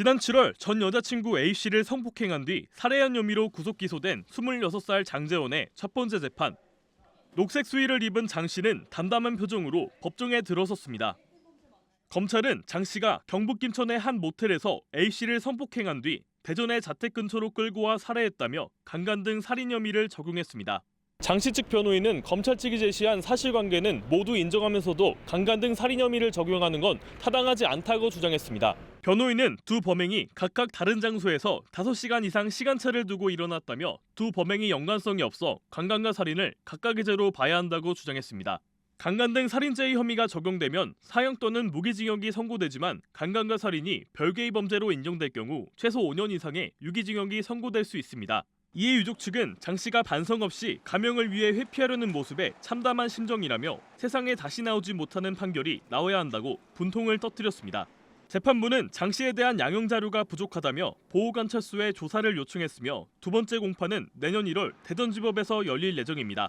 지난 7월 전 여자친구 A씨를 성폭행한 뒤 살해한 혐의로 구속 기소된 26살 장재원의 첫 번째 재판. 녹색 수의를 입은 장 씨는 담담한 표정으로 법정에 들어섰습니다. 검찰은 장 씨가 경북 김천의 한 모텔에서 A 씨를 성폭행한 뒤 대전의 자택 근처로 끌고 와 살해했다며 강간 등 살인 혐의를 적용했습니다. 장씨 측 변호인은 검찰 측이 제시한 사실관계는 모두 인정하면서도 강간 등 살인 혐의를 적용하는 건 타당하지 않다고 주장했습니다. 변호인은 두 범행이 각각 다른 장소에서 5시간 이상 시간차를 두고 일어났다며 두 범행이 연관성이 없어 강간과 살인을 각각의 죄로 봐야 한다고 주장했습니다. 강간 등 살인죄의 혐의가 적용되면 사형 또는 무기징역이 선고되지만 강간과 살인이 별개의 범죄로 인정될 경우 최소 5년 이상의 유기징역이 선고될 수 있습니다. 이에 유족 측은 장 씨가 반성 없이 가명을 위해 회피하려는 모습에 참담한 심정이라며 세상에 다시 나오지 못하는 판결이 나와야 한다고 분통을 터뜨렸습니다. 재판부는 장 씨에 대한 양형 자료가 부족하다며 보호관찰소에 조사를 요청했으며 두 번째 공판은 내년 1월 대전지법에서 열릴 예정입니다.